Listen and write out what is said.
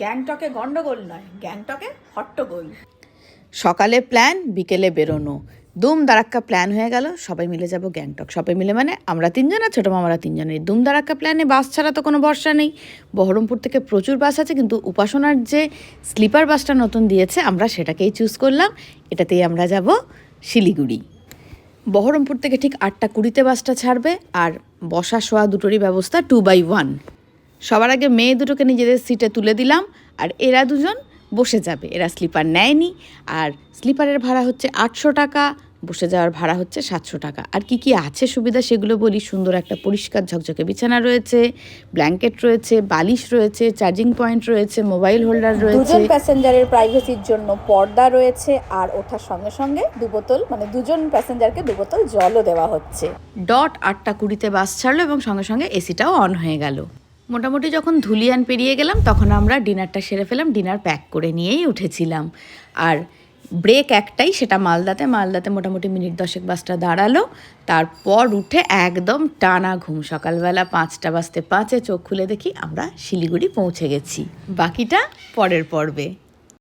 গ্যাংটকে গন্ডগোল নয়, গ্যাংটকে হট্টগোল। সকালে প্ল্যান, বিকেলে বেরোনো। দুম দারাক্কা প্ল্যান হয়ে গেল, সবাই মিলে যাব গ্যাংটক। সবাই মিলে মানে আমরা তিনজন আর ছোটো মামারা তিনজনের দুম দারাক্কা প্ল্যানে বাস ছাড়া তো কোনো ভরসা নেই। বহরমপুর থেকে প্রচুর বাস আছে, কিন্তু উপাসনার যে স্লিপার বাসটা নতুন দিয়েছে, আমরা সেটাকেই চুজ করলাম। এটাতেই আমরা যাব শিলিগুড়ি। বহরমপুর থেকে ঠিক আটটা কুড়িতে বাসটা ছাড়বে, আর বসা শোয়া দুটোরই ব্যবস্থা টু বাই ওয়ান সবার আগে মেয়ে দুটোকে নিজেদের সিটে তুলে দিলাম আর এরা দুজন বসে যাবে। এরা স্লিপার নেয়নি আর স্লিপারের ভাড়া হচ্ছে আটশো টাকা বসে যাওয়ার ভাড়া হচ্ছে সাতশো টাকা। আর কি কি আছে সুবিধা সেগুলো বলি সুন্দর একটা পরিষ্কার ঝকঝকে বিছানা রয়েছে ব্ল্যাঙ্কেট রয়েছে বালিশ রয়েছে চার্জিং পয়েন্ট রয়েছে মোবাইল হোল্ডার রয়েছে। দুজন প্যাসেঞ্জারের প্রাইভেসির জন্য পর্দা রয়েছে আর ওঠার সঙ্গে সঙ্গে দু বোতল মানে দুজন প্যাসেঞ্জারকে দু বোতল জলও দেওয়া হচ্ছে। ডট আটটা কুড়িতে বাস ছাড়লো এবং সঙ্গে সঙ্গে এসিটাও অন হয়ে গেল। মোটামুটি যখন ধুলিয়ান পেরিয়ে গেলাম, তখন আমরা ডিনারটা সেরে ফেলাম, ডিনার প্যাক করে নিয়েই উঠেছিলাম। আর ব্রেক একটাই, সেটা মালদাতে মালদাতে মোটামুটি মিনিট দশেক বাসটা দাঁড়াল। তারপর উঠে একদম টানা ঘুম, সকালবেলা পাঁচটা বাজতে পাঁচে চোখ খুলে দেখি আমরা শিলিগুড়ি পৌঁছে গেছি। বাকিটা পরের পর্বে।